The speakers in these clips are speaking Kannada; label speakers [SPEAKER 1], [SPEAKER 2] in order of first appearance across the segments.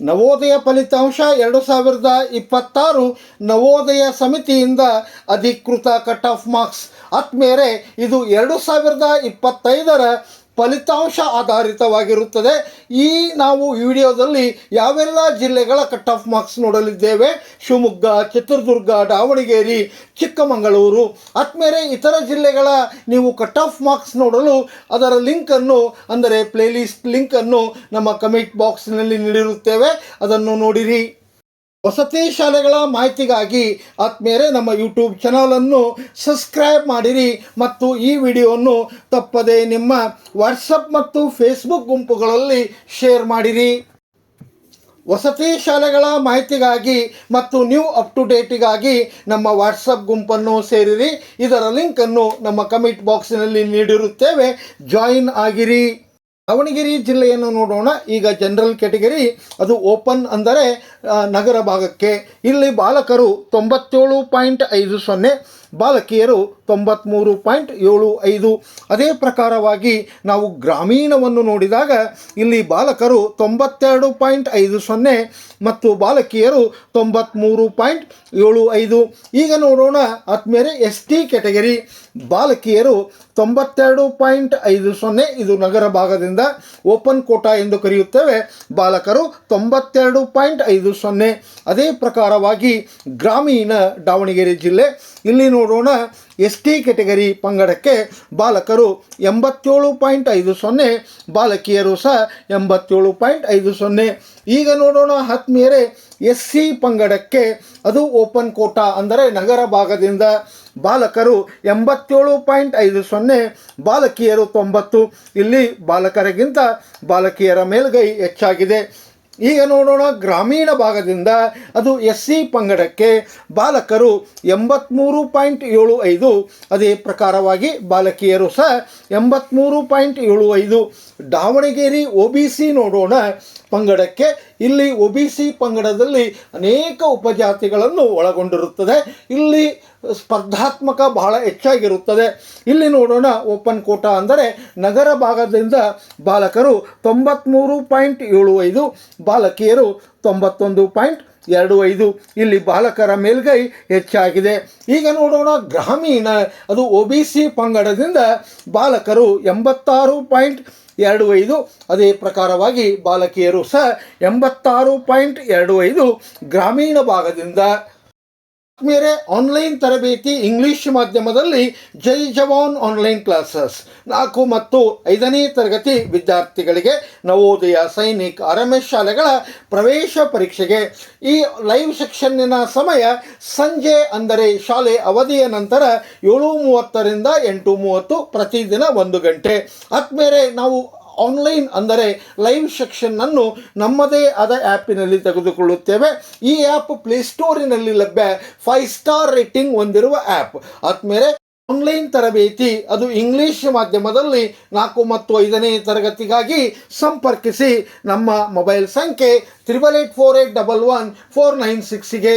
[SPEAKER 1] ನವೋದಯ ಫಲಿತಾಂಶ ಎರಡು ಸಾವಿರದ ಇಪ್ಪತ್ತಾರು ನವೋದಯ ಸಮಿತಿಯಿಂದ ಅಧಿಕೃತ ಕಟ್ ಆಫ್ ಮಾರ್ಕ್ಸ್. ಆದ್ಮೇಲೆ ಇದು ಎರಡು ಸಾವಿರದ ಇಪ್ಪತ್ತೈದರ ಫಲಿತಾಂಶ ಆಧಾರಿತವಾಗಿರುತ್ತದೆ. ಈ ನಾವು ವಿಡಿಯೋದಲ್ಲಿ ಯಾವೆಲ್ಲ ಜಿಲ್ಲೆಗಳ ಕಟ್ ಆಫ್ ಮಾರ್ಕ್ಸ್ ನೋಡಲಿದ್ದೇವೆ. ಶಿವಮೊಗ್ಗ, ಚಿತ್ರದುರ್ಗ, ದಾವಣಗೆರೆ, ಚಿಕ್ಕಮಗಳೂರು ಆದ್ಮೇಲೆ ಇತರ ಜಿಲ್ಲೆಗಳ ನೀವು ಕಟ್ ಆಫ್ ಮಾರ್ಕ್ಸ್ ನೋಡಲು ಅದರ ಲಿಂಕನ್ನು ಅಂದರೆ ಪ್ಲೇಲಿಸ್ಟ್ ಲಿಂಕನ್ನು ನಮ್ಮ ಕಮೆಂಟ್ ಬಾಕ್ಸ್ನಲ್ಲಿ ನೀಡಿರುತ್ತೇವೆ. ಅದನ್ನು ನೋಡಿರಿ. ವಸತಿ ಶಾಲೆಗಳ ಮಾಹಿತಿಗಾಗಿ ಆತ್ಮೀಯರೇ, ನಮ್ಮ ಯೂಟ್ಯೂಬ್ ಚಾನಲನ್ನು ಸಬ್ಸ್ಕ್ರೈಬ್ ಮಾಡಿರಿ ಮತ್ತು ಈ ವಿಡಿಯೋವನ್ನು ತಪ್ಪದೆ ನಿಮ್ಮ ವಾಟ್ಸಪ್ ಮತ್ತು ಫೇಸ್ಬುಕ್ ಗುಂಪುಗಳಲ್ಲಿ ಶೇರ್ ಮಾಡಿರಿ. ವಸತಿ ಶಾಲೆಗಳ ಮಾಹಿತಿಗಾಗಿ ಮತ್ತು ನ್ಯೂ ಅಪ್ ಟು ಡೇಟಿಗಾಗಿ ನಮ್ಮ ವಾಟ್ಸಪ್ ಗುಂಪನ್ನು ಸೇರಿರಿ. ಇದರ ಲಿಂಕನ್ನು ನಮ್ಮ ಕಮೆಂಟ್ ಬಾಕ್ಸಿನಲ್ಲಿ ನೀಡಿರುತ್ತೇವೆ. ಜಾಯಿನ್ ಆಗಿರಿ. ದಾವಣಗೆರೆ ಜಿಲ್ಲೆಯನ್ನು ನೋಡೋಣ. ಈಗ ಜನರಲ್ ಕ್ಯಾಟಗರಿ ಅದು ಓಪನ್ ಅಂದರೆ ನಗರ ಭಾಗಕ್ಕೆ. ಇಲ್ಲಿ ಬಾಲಕರು ತೊಂಬತ್ತೇಳು ಪಾಯಿಂಟ್ ಐದು ಸೊನ್ನೆ ಬಾಲಕಿಯರು ತೊಂಬತ್ತ್ಮೂರು ಪಾಯಿಂಟ್ ಏಳು ಐದು. ಅದೇ ಪ್ರಕಾರವಾಗಿ ನಾವು ಗ್ರಾಮೀಣವನ್ನು ನೋಡಿದಾಗ ಇಲ್ಲಿ ಬಾಲಕರು ತೊಂಬತ್ತೆರಡು ಪಾಯಿಂಟ್ ಐದು ಸೊನ್ನೆ ಮತ್ತು ಬಾಲಕಿಯರು ತೊಂಬತ್ತ್ಮೂರು ಪಾಯಿಂಟ್ ಏಳು ಐದು. ಈಗ ನೋಡೋಣ ಆದ್ಮೇಲೆ ಎಸ್ ಟಿ ಕ್ಯಾಟಗರಿ. ಬಾಲಕಿಯರು ತೊಂಬತ್ತೆರಡು ಪಾಯಿಂಟ್ ಐದು ಸೊನ್ನೆ ಇದು ನಗರ ಭಾಗದಿಂದ ಓಪನ್ ಕೋಟಾ ಎಂದು ಕರೆಯುತ್ತೇವೆ. ಬಾಲಕರು ತೊಂಬತ್ತೆರಡು ಪಾಯಿಂಟ್ ಐದು ಸೊನ್ನೆ. ಅದೇ ಪ್ರಕಾರವಾಗಿ ಗ್ರಾಮೀಣ ದಾವಣಗೆರೆ ಜಿಲ್ಲೆ. ಇಲ್ಲಿ ನೋಡೋಣ. ಎಸ್ ಟಿ ಕೆಟಗರಿ ಪಂಗಡಕ್ಕೆ ಬಾಲಕರು ಎಂಬತ್ತೇಳು ಪಾಯಿಂಟ್ ಐದು ಸೊನ್ನೆ, ಬಾಲಕಿಯರು ಸಹ ಎಂಬತ್ತೇಳು ಪಾಯಿಂಟ್ ಐದು ಸೊನ್ನೆ. ಈಗ ನೋಡೋಣ ಆತ್ಮೀಯರೇ ಎಸ್ ಸಿ ಪಂಗಡಕ್ಕೆ ಅದು ಓಪನ್ ಕೋಟಾ ಅಂದರೆ ನಗರ ಭಾಗದಿಂದ ಬಾಲಕರು ಎಂಬತ್ತೇಳು ಪಾಯಿಂಟ್ ಐದು ಸೊನ್ನೆ, ಬಾಲಕಿಯರು ತೊಂಬತ್ತು. ಇಲ್ಲಿ ಬಾಲಕರಿಗಿಂತ ಬಾಲಕಿಯರ ಮೇಲ್ಗೈ ಹೆಚ್ಚಾಗಿದೆ. ಈಗ ನೋಡೋಣ ಗ್ರಾಮೀಣ ಭಾಗದಿಂದ ಅದು ಎಸ್ ಸಿ ಪಂಗಡಕ್ಕೆ ಬಾಲಕರು ಎಂಬತ್ತ್ಮೂರು ಪಾಯಿಂಟ್ ಏಳು ಐದು ಅದೇ ಪ್ರಕಾರವಾಗಿ ಬಾಲಕಿಯರು ಸಹ ಎಂಬತ್ತ್ಮೂರು ಪಾಯಿಂಟ್ ಏಳು ಐದು ದಾವಣಗೆರೆ ಒ ಬಿ ಸಿ ನೋಡೋಣ ಪಂಗಡಕ್ಕೆ. ಇಲ್ಲಿ ಒ ಬಿ ಸಿ ಪಂಗಡದಲ್ಲಿ ಅನೇಕ ಉಪಜಾತಿಗಳನ್ನು ಒಳಗೊಂಡಿರುತ್ತದೆ. ಇಲ್ಲಿ ಸ್ಪರ್ಧಾತ್ಮಕ ಬಹಳ ಹೆಚ್ಚಾಗಿರುತ್ತದೆ. ಇಲ್ಲಿ ನೋಡೋಣ ಓಪನ್ ಕೋಟ ಅಂದರೆ ನಗರ ಭಾಗದಿಂದ ಬಾಲಕರು ತೊಂಬತ್ತ್ಮೂರು ಪಾಯಿಂಟ್ ಏಳು ಐದು, ಬಾಲಕಿಯರು ತೊಂಬತ್ತೊಂದು ಪಾಯಿಂಟ್ ಎರಡು ಐದು. ಇಲ್ಲಿ ಬಾಲಕರ ಮೇಲ್ಗೈ ಹೆಚ್ಚಾಗಿದೆ. ಈಗ ನೋಡೋಣ ಗ್ರಾಮೀಣ. ಅದು ಒ ಬಿ ಸಿ ಪಂಗಡದಿಂದ ಬಾಲಕರು ಎಂಬತ್ತಾರು ಪಾಯಿಂಟ್ ಎರಡು ಐದು. ಅದೇ ಪ್ರಕಾರವಾಗಿ ಬಾಲಕಿಯರು ಸಹ ಎಂಬತ್ತಾರು ಪಾಯಿಂಟ್ ಎರಡು ಐದು ಗ್ರಾಮೀಣ ಭಾಗದಿಂದ ಮೇರೆ ಆನ್ಲೈನ್ ತರಬೇತಿ ಇಂಗ್ಲಿಷ್ ಮಾಧ್ಯಮದಲ್ಲಿ ಜೈ ಜವಾನ್ ಆನ್ಲೈನ್ ಕ್ಲಾಸಸ್ ನಾಲ್ಕು ಮತ್ತು ಐದನೇ ತರಗತಿ ವಿದ್ಯಾರ್ಥಿಗಳಿಗೆ ನವೋದಯ ಸೈನಿಕ್ ಆರ್ಎಂಎಸ್ ಶಾಲೆಗಳ ಪ್ರವೇಶ ಪರೀಕ್ಷೆಗೆ ಈ ಲೈವ್ ಸೆಕ್ಷನ್ನಿನ ಸಮಯ ಸಂಜೆ ಅಂದರೆ ಶಾಲೆ ಅವಧಿಯ ನಂತರ ಏಳು ಮೂವತ್ತರಿಂದ ಎಂಟು ಮೂವತ್ತು ಪ್ರತಿದಿನ ಒಂದು ಗಂಟೆ. ಆದ್ಮೇಲೆ ನಾವು ಆನ್ಲೈನ್ ಅಂದರೆ ಲೈವ್ ಸೆಕ್ಷನ್ನನ್ನು ನಮ್ಮದೇ ಆದ ಆ್ಯಪಿನಲ್ಲಿ ತೆಗೆದುಕೊಳ್ಳುತ್ತೇವೆ. ಈ ಆ್ಯಪ್ ಪ್ಲೇಸ್ಟೋರಿನಲ್ಲಿ ಲಭ್ಯ ಫೈವ್ ಸ್ಟಾರ್ ರೇಟಿಂಗ್ ಹೊಂದಿರುವ ಆ್ಯಪ್ ಆದ್ಮೇಲೆ ಆನ್ಲೈನ್ ತರಬೇತಿ, ಅದು ಇಂಗ್ಲಿಷ್ ಮಾಧ್ಯಮದಲ್ಲಿ ನಾಲ್ಕು ಮತ್ತು ಐದನೇ ತರಗತಿಗಾಗಿ ಸಂಪರ್ಕಿಸಿ ನಮ್ಮ ಮೊಬೈಲ್ ಸಂಖ್ಯೆ triple eight four eight double one four nine ಸಿಕ್ಸಿಗೆ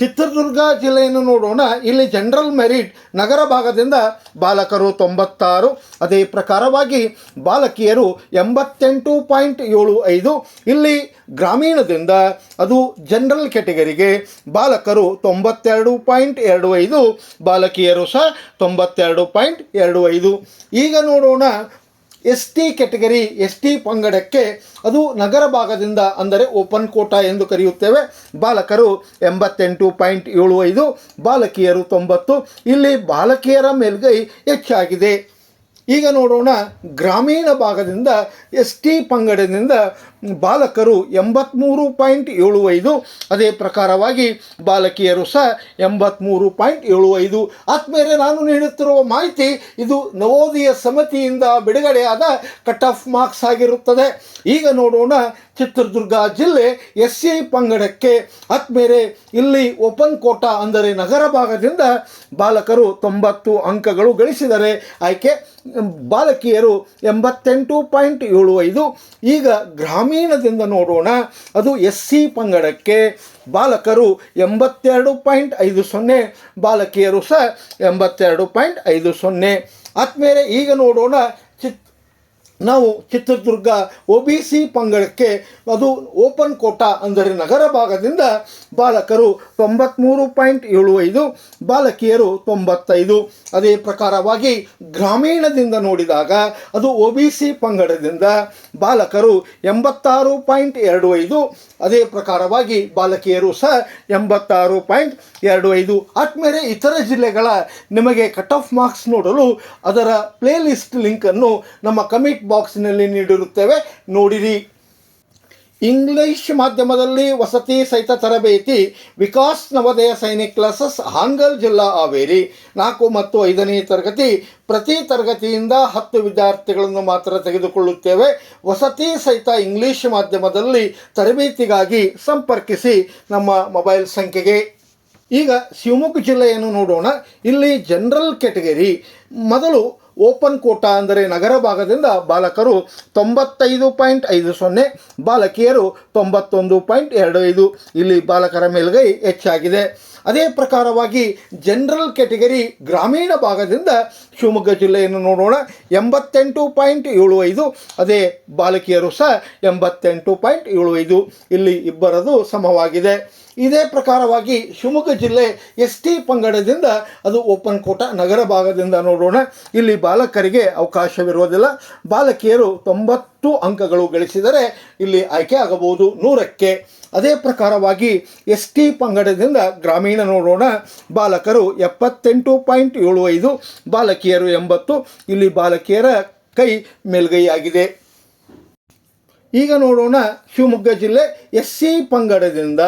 [SPEAKER 1] Chitradurga ಜಿಲ್ಲೆಯನ್ನು ನೋಡೋಣ. ಇಲ್ಲಿ ಜನರಲ್ ಮೆರಿಟ್ ನಗರ ಭಾಗದಿಂದ ಬಾಲಕರು ತೊಂಬತ್ತಾರು. ಅದೇ ಪ್ರಕಾರವಾಗಿ ಬಾಲಕಿಯರು ಎಂಬತ್ತೆಂಟು ಪಾಯಿಂಟ್ ಏಳು ಐದು. ಇಲ್ಲಿ ಗ್ರಾಮೀಣದಿಂದ ಅದು ಜನರಲ್ ಕೆಟಗರಿಗೆ ಬಾಲಕರು ತೊಂಬತ್ತೆರಡು ಪಾಯಿಂಟ್ ಎರಡು ಐದು, ಬಾಲಕಿಯರು ಸಹ ತೊಂಬತ್ತೆರಡು ಪಾಯಿಂಟ್ ಎರಡು ಐದು. ಈಗ ನೋಡೋಣ S T category S T ಪಂಗಡಕ್ಕೆ ಅದು ನಗರ ಭಾಗದಿಂದ ಅಂದರೆ ಓಪನ್ ಕೋಟಾ ಎಂದು ಕರೆಯುತ್ತೇವೆ. ಬಾಲಕರು ಎಂಬತ್ತೆಂಟು ಪಾಯಿಂಟ್ ಏಳು ಐದು, ಬಾಲಕಿಯರು ತೊಂಬತ್ತು. ಇಲ್ಲಿ ಬಾಲಕಿಯರ ಮೇಲ್ಗೈ ಹೆಚ್ಚಾಗಿದೆ ಈಗ ನೋಡೋಣ, ಗ್ರಾಮೀಣ ಭಾಗದಿಂದ ಎಸ್ ಟಿ ಪಂಗಡದಿಂದ ಬಾಲಕರು ಎಂಬತ್ತ್ಮೂರು ಪಾಯಿಂಟ್ ಏಳು ಐದು. ಅದೇ ಪ್ರಕಾರವಾಗಿ ಬಾಲಕಿಯರು ಸಹ ಎಂಬತ್ತ್ಮೂರು ಪಾಯಿಂಟ್ ಏಳು ಐದು. ಆದ್ಮೇಲೆ ನಾನು ನೀಡುತ್ತಿರುವ ಮಾಹಿತಿ, ಇದು ನವೋದಯ ಸಮಿತಿಯಿಂದ ಬಿಡುಗಡೆಯಾದ ಕಟ್ ಆಫ್ ಮಾರ್ಕ್ಸ್ ಆಗಿರುತ್ತದೆ. ಈಗ ನೋಡೋಣ ಚಿತ್ರದುರ್ಗ ಜಿಲ್ಲೆ ಎಸ್ ಸಿ ಪಂಗಡಕ್ಕೆ ಆದ್ಮೇಲೆ ಇಲ್ಲಿ ಓಪನ್ ಕೋಟಾ ಅಂದರೆ ನಗರ ಭಾಗದಿಂದ ಬಾಲಕರು ತೊಂಬತ್ತು ಅಂಕಗಳು ಗಳಿಸಿದರೆ ಆಯ್ಕೆ. ಬಾಲಕಿಯರು ಎಂಬತ್ತೆಂಟು ಪಾಯಿಂಟ್ ಏಳು ಐದು. ಈಗ ಗ್ರಾಮೀಣದಿಂದ ನೋಡೋಣ. ಅದು ಎಸ್ ಸಿ ಪಂಗಡಕ್ಕೆ ಬಾಲಕರು ಎಂಬತ್ತೆರಡು ಪಾಯಿಂಟ್ ಐದು ಸೊನ್ನೆ, ಬಾಲಕಿಯರು ಸಹ ಎಂಬತ್ತೆರಡು ಪಾಯಿಂಟ್ ಐದು ಸೊನ್ನೆ. ಆದಮೇಲೆ ಈಗ ನೋಡೋಣ ಚಿತ್ ನಾವು ಚಿತ್ರದುರ್ಗ ಒ ಬಿ ಸಿ ಪಂಗಡಕ್ಕೆ ಅದು ಓಪನ್ ಕೋಟಾ ಅಂದರೆ ನಗರ ಭಾಗದಿಂದ ಬಾಲಕರು ತೊಂಬತ್ತ್ಮೂರು ಪಾಯಿಂಟ್ ಏಳು ಐದು, ಬಾಲಕಿಯರು ತೊಂಬತ್ತೈದು. ಅದೇ ಪ್ರಕಾರವಾಗಿ ಗ್ರಾಮೀಣದಿಂದ ನೋಡಿದಾಗ ಅದು ಒ ಬಿ ಸಿ ಪಂಗಡದಿಂದ ಬಾಲಕರು ಎಂಬತ್ತಾರು ಪಾಯಿಂಟ್ ಎರಡು ಐದು, ಅದೇ ಪ್ರಕಾರವಾಗಿ ಬಾಲಕಿಯರು ಸಹ ಎಂಬತ್ತಾರು ಪಾಯಿಂಟ್ ಎರಡು ಐದು. ಆದ್ಮೇಲೆ ಇತರ ಜಿಲ್ಲೆಗಳ ನಿಮಗೆ ಕಟ್ ಆಫ್ ಮಾರ್ಕ್ಸ್ ನೋಡಲು ಅದರ ಪ್ಲೇಲಿಸ್ಟ್ ಲಿಂಕನ್ನು ನಮ್ಮ ಕಮಿಟ್ ಬಾಕ್ಸ್ನಲ್ಲಿ ನೀಡಿರುತ್ತೇವೆ. ನೋಡಿರಿ. ಇಂಗ್ಲಿಷ್ ಮಾಧ್ಯಮದಲ್ಲಿ ವಸತಿ ಸಹಿತ ತರಬೇತಿ, ವಿಕಾಸ್ ನವೋದಯ ಸೈನಿಕ್ ಕ್ಲಾಸಸ್, ಹಾಂಗಲ್ ಜಿಲ್ಲಾ ಹಾವೇರಿ. ನಾಲ್ಕು ಮತ್ತು ಐದನೇ ತರಗತಿ, ಪ್ರತಿ ತರಗತಿಯಿಂದ ಹತ್ತು ವಿದ್ಯಾರ್ಥಿಗಳನ್ನು ಮಾತ್ರ ತೆಗೆದುಕೊಳ್ಳುತ್ತೇವೆ. ವಸತಿ ಸಹಿತ ಇಂಗ್ಲಿಷ್ ಮಾಧ್ಯಮದಲ್ಲಿ ತರಬೇತಿಗಾಗಿ ಸಂಪರ್ಕಿಸಿ ನಮ್ಮ ಮೊಬೈಲ್ ಸಂಖ್ಯೆಗೆ. ಈಗ ಶಿವಮೊಗ್ಗ ಜಿಲ್ಲೆಯನ್ನು ನೋಡೋಣ. ಇಲ್ಲಿ ಜನರಲ್ ಕೆಟಗರಿ ಮೊದಲು ಓಪನ್ ಕೋಟಾ ಅಂದರೆ ನಗರ ಭಾಗದಿಂದ ಬಾಲಕರು ತೊಂಬತ್ತೈದು ಪಾಯಿಂಟ್ ಐದು ಸೊನ್ನೆ, ಬಾಲಕಿಯರು ತೊಂಬತ್ತೊಂದು ಪಾಯಿಂಟ್ ಎರಡು ಐದು. ಇಲ್ಲಿ ಬಾಲಕರ ಮೇಲುಗೈ ಹೆಚ್ಚಾಗಿದೆ. ಅದೇ ಪ್ರಕಾರವಾಗಿ ಜನರಲ್ ಕ್ಯಾಟಗರಿ ಗ್ರಾಮೀಣ ಭಾಗದಿಂದ ಶಿವಮೊಗ್ಗ ಜಿಲ್ಲೆಯನ್ನು ನೋಡೋಣ. ಎಂಬತ್ತೆಂಟು ಪಾಯಿಂಟ್ ಏಳು ಐದು. ಅದೇ ಬಾಲಕಿಯರು ಸಹ ಎಂಬತ್ತೆಂಟು ಪಾಯಿಂಟ್ ಏಳು ಐದು. ಇಲ್ಲಿ ಇಬ್ಬರದು ಸಮವಾಗಿದೆ. ಇದೇ ಪ್ರಕಾರವಾಗಿ ಶಿವಮೊಗ್ಗ ಜಿಲ್ಲೆ ಎಸ್ ಟಿ ಪಂಗಡದಿಂದ ಅದು ಓಪನ್ ಕೋಟ, ನಗರ ಭಾಗದಿಂದ ನೋಡೋಣ. ಇಲ್ಲಿ ಬಾಲಕರಿಗೆ ಅವಕಾಶವಿರುವುದಿಲ್ಲ. ಬಾಲಕಿಯರು ತೊಂಬತ್ತು ಅಂಕಗಳು ಗಳಿಸಿದರೆ ಇಲ್ಲಿ ಆಯ್ಕೆ ಆಗಬಹುದು ನೂರಕ್ಕೆ. ಅದೇ ಪ್ರಕಾರವಾಗಿ ಎಸ್ ಟಿ ಪಂಗಡದಿಂದ ಗ್ರಾಮೀಣ ನೋಡೋಣ. ಬಾಲಕರು ಎಪ್ಪತ್ತೆಂಟು ಪಾಯಿಂಟ್ ಏಳು ಐದು, ಬಾಲಕಿಯರು ಎಂಬತ್ತು. ಇಲ್ಲಿ ಬಾಲಕಿಯರ ಕೈ ಮೇಲ್ಗೈಯಾಗಿದೆ. ಈಗ ನೋಡೋಣ ಶಿವಮೊಗ್ಗ ಜಿಲ್ಲೆ ಎಸ್ ಸಿ ಪಂಗಡದಿಂದ.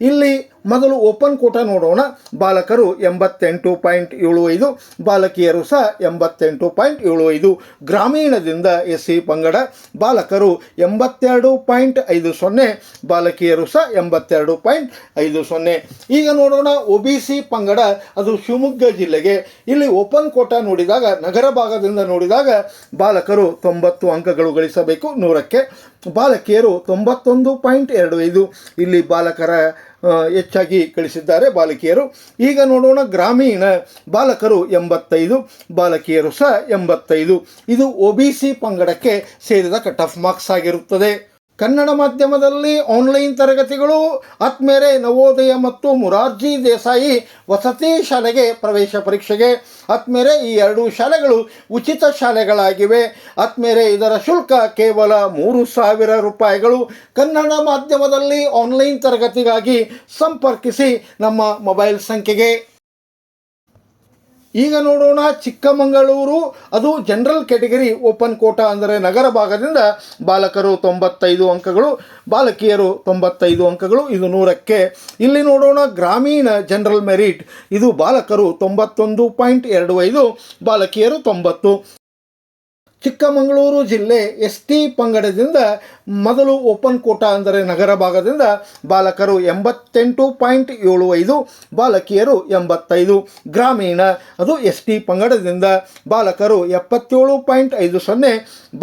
[SPEAKER 1] ಇಲ್ಲಿ ಮೊದಲು ಓಪನ್ ಕೋಟ ನೋಡೋಣ. ಬಾಲಕರು ಎಂಬತ್ತೆಂಟು ಪಾಯಿಂಟ್ ಏಳು ಐದು, ಬಾಲಕಿಯರು ಸಹ ಎಂಬತ್ತೆಂಟು ಪಾಯಿಂಟ್ ಏಳು ಐದು. ಗ್ರಾಮೀಣದಿಂದ ಎಸ್ ಸಿ ಪಂಗಡ, ಬಾಲಕರು ಎಂಬತ್ತೆರಡು ಪಾಯಿಂಟ್ ಐದು ಸೊನ್ನೆ, ಬಾಲಕಿಯರು ಸಹ ಎಂಬತ್ತೆರಡು ಪಾಯಿಂಟ್ ಐದು ಸೊನ್ನೆ. ಈಗ ನೋಡೋಣ ಒ ಬಿ ಸಿ ಪಂಗಡ, ಅದು ಶಿವಮೊಗ್ಗ ಜಿಲ್ಲೆಗೆ. ಇಲ್ಲಿ ಓಪನ್ ಕೋಟ ನೋಡಿದಾಗ, ನಗರ ಭಾಗದಿಂದ ನೋಡಿದಾಗ ಬಾಲಕರು ತೊಂಬತ್ತು ಅಂಕಗಳು ಗಳಿಸಬೇಕು ನೂರಕ್ಕೆ. ಬಾಲಕಿಯರು ತೊಂಬತ್ತೊಂದು ಪಾಯಿಂಟ್ ಎರಡು ಐದು. ಇಲ್ಲಿ ಬಾಲಕರ ಹೆಚ್ಚಾಗಿ ಕಳಿಸಿದ್ದಾರೆ ಬಾಲಕಿಯರು. ಈಗ ನೋಡೋಣ ಗ್ರಾಮೀಣ ಬಾಲಕರು ಎಂಬತ್ತೈದು, ಬಾಲಕಿಯರು ಸಹ ಎಂಬತ್ತೈದು. ಇದು ಒ ಬಿ ಸಿ ಪಂಗಡಕ್ಕೆ ಸೇರಿದ ಕಟ್ ಆಫ್ ಮಾರ್ಕ್ಸ್ ಆಗಿರುತ್ತದೆ. ಕನ್ನಡ ಮಾಧ್ಯಮದಲ್ಲಿ ಆನ್ಲೈನ್ ತರಗತಿಗಳು, ಆತ್ಮೇರೆ ನವೋದಯ ಮತ್ತು ಮುರಾರ್ಜಿ ದೇಸಾಯಿ ವಸತಿ ಶಾಲೆಗೆ ಪ್ರವೇಶ ಪರೀಕ್ಷೆಗೆ, ಆತ್ಮೇರೆ ಈ ಎರಡು ಶಾಲೆಗಳು ಉಚಿತ ಶಾಲೆಗಳಾಗಿವೆ. ಆತ್ಮೇರೆ ಇದರ ಶುಲ್ಕ ಕೇವಲ ಮೂರು ಸಾವಿರ ರೂಪಾಯಿಗಳು. ಕನ್ನಡ ಮಾಧ್ಯಮದಲ್ಲಿ ಆನ್ಲೈನ್ ತರಗತಿಗಾಗಿ ಸಂಪರ್ಕಿಸಿ ನಮ್ಮ ಮೊಬೈಲ್ ಸಂಖ್ಯೆಗೆ ಈಗ ನೋಡೋಣ ಚಿಕ್ಕಮಗಳೂರು, ಅದು ಜನರಲ್ ಕೆಟಗರಿ ಓಪನ್ ಕೋಟಾ ಅಂದರೆ ನಗರ ಭಾಗದಿಂದ ಬಾಲಕರು ತೊಂಬತ್ತೈದು ಅಂಕಗಳು, ಬಾಲಕಿಯರು ತೊಂಬತ್ತೈದು ಅಂಕಗಳು, ಇದು ನೂರಕ್ಕೆ. ಇಲ್ಲಿ ನೋಡೋಣ ಗ್ರಾಮೀಣ ಜನರಲ್ ಮೆರಿಟ್ ಇದು ಬಾಲಕರು ತೊಂಬತ್ತೊಂದು ಪಾಯಿಂಟ್ ಎರಡು ಐದು, ಬಾಲಕಿಯರು ತೊಂಬತ್ತು. ಚಿಕ್ಕಮಗಳೂರು ಜಿಲ್ಲೆ ಎಸ್ ಟಿ ಪಂಗಡದಿಂದ ಮೊದಲು ಓಪನ್ ಕೋಟ ಅಂದರೆ ನಗರ ಭಾಗದಿಂದ ಬಾಲಕರು ಎಂಬತ್ತೆಂಟು ಪಾಯಿಂಟ್ ಏಳು ಐದು, ಬಾಲಕಿಯರು ಎಂಬತ್ತೈದು, ಗ್ರಾಮೀಣ ಅದು ಎಸ್ ಟಿ ಪಂಗಡದಿಂದ ಬಾಲಕರು ಎಪ್ಪತ್ತೇಳು ಪಾಯಿಂಟ್ ಐದು ಸೊನ್ನೆ,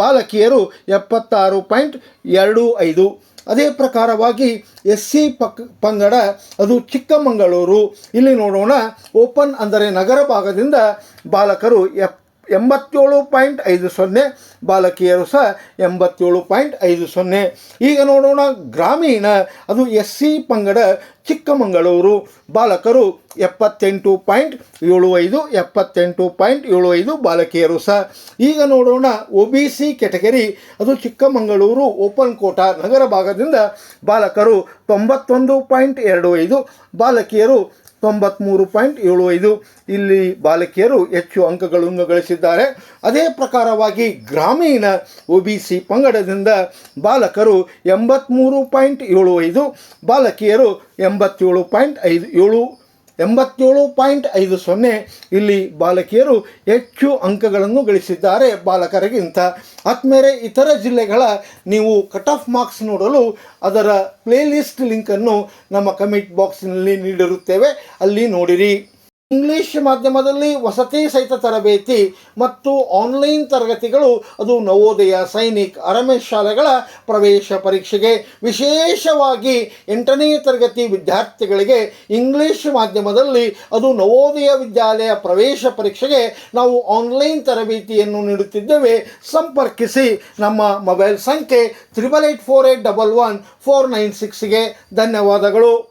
[SPEAKER 1] ಬಾಲಕಿಯರು ಎಪ್ಪತ್ತಾರು ಪಾಯಿಂಟ್ ಎರಡು ಐದು. ಅದೇ ಪ್ರಕಾರವಾಗಿ ಎಸ್ ಸಿ ಪಕ್ ಪಂಗಡ ಅದು ಚಿಕ್ಕಮಗಳೂರು. ಇಲ್ಲಿ ನೋಡೋಣ, ಓಪನ್ ಅಂದರೆ ನಗರ ಭಾಗದಿಂದ ಬಾಲಕರು ಎಪ್ ಎಂಬತ್ತೇಳು ಪಾಯಿಂಟ್ ಐದು ಸೊನ್ನೆ ಬಾಲಕಿಯರು ಸಹ ಎಂಬತ್ತೇಳು ಪಾಯಿಂಟ್ ಐದು ಸೊನ್ನೆ. ಈಗ ನೋಡೋಣ ಗ್ರಾಮೀಣ, ಅದು ಎಸ್ ಸಿ ಪಂಗಡ, ಚಿಕ್ಕಮಗಳೂರು. ಬಾಲಕರು ಎಪ್ಪತ್ತೆಂಟು ಪಾಯಿಂಟ್ ಏಳು ಐದು, ಎಪ್ಪತ್ತೆಂಟು ಪಾಯಿಂಟ್ ಏಳು ಐದು ಬಾಲಕಿಯರು ಸಹ. ಈಗ ನೋಡೋಣ ಒ ಬಿ ಸಿ ಕೆಟಗರಿ ಅದು ಚಿಕ್ಕಮಗಳೂರು ಓಪನ್ ಕೋಟಾ ನಗರ ಭಾಗದಿಂದ ಬಾಲಕರು ತೊಂಬತ್ತೊಂದು ಪಾಯಿಂಟ್ ಎರಡು ಐದು, ಬಾಲಕಿಯರು ತೊಂಬತ್ತ್ಮೂರು ಪಾಯಿಂಟ್ ಏಳು ಐದು. ಇಲ್ಲಿ ಬಾಲಕಿಯರು ಹೆಚ್ಚು ಅಂಕಗಳನ್ನು ಗಳಿಸಿದ್ದಾರೆ. ಅದೇ ಪ್ರಕಾರವಾಗಿ ಗ್ರಾಮೀಣ ಒ ಬಿ ಸಿ ಪಂಗಡದಿಂದ ಬಾಲಕರು ಎಂಬತ್ತ್ಮೂರು ಪಾಯಿಂಟ್ ಏಳು ಐದು, ಬಾಲಕಿಯರು ಎಂಬತ್ತೇಳು ಪಾಯಿಂಟ್ ಐದು ಏಳು ಎಂಬತ್ತೇಳು ಪಾಯಿಂಟ್ ಐದು ಸೊನ್ನೆ ಇಲ್ಲಿ ಬಾಲಕಿಯರು ಹೆಚ್ಚು ಅಂಕಗಳನ್ನು ಗಳಿಸಿದ್ದಾರೆ ಬಾಲಕರಿಗಿಂತ. ಆದ್ಮೇಲೆ ಇತರ ಜಿಲ್ಲೆಗಳ ನೀವು ಕಟ್ ಆಫ್ ಮಾರ್ಕ್ಸ್ ನೋಡಲು ಅದರ ಪ್ಲೇಲಿಸ್ಟ್ ಲಿಂಕನ್ನು ನಮ್ಮ ಕಮೆಂಟ್ ಬಾಕ್ಸ್ನಲ್ಲಿ ನೀಡಿರುತ್ತೇವೆ. ಅಲ್ಲಿ ನೋಡಿರಿ. ಇಂಗ್ಲಿಷ್ ಮಾಧ್ಯಮದಲ್ಲಿ ವಸತಿ ಸಹಿತ ತರಬೇತಿ ಮತ್ತು ಆನ್ಲೈನ್ ತರಗತಿಗಳು, ಅದು ನವೋದಯ, ಸೈನಿಕ್ ಅರಮೆ ಶಾಲೆಗಳ ಪ್ರವೇಶ ಪರೀಕ್ಷೆಗೆ ವಿಶೇಷವಾಗಿ ಎಂಟನೇ ತರಗತಿ ವಿದ್ಯಾರ್ಥಿಗಳಿಗೆ ಇಂಗ್ಲಿಷ್ ಮಾಧ್ಯಮದಲ್ಲಿ, ಅದು ನವೋದಯ ವಿದ್ಯಾಲಯ ಪ್ರವೇಶ ಪರೀಕ್ಷೆಗೆ ನಾವು ಆನ್ಲೈನ್ ತರಬೇತಿಯನ್ನು ನೀಡುತ್ತಿದ್ದೇವೆ. ಸಂಪರ್ಕಿಸಿ ನಮ್ಮ ಮೊಬೈಲ್ ಸಂಖ್ಯೆ triple eight four eight double one four nine ಸಿಕ್ಸ್ಗೆ ಧನ್ಯವಾದಗಳು.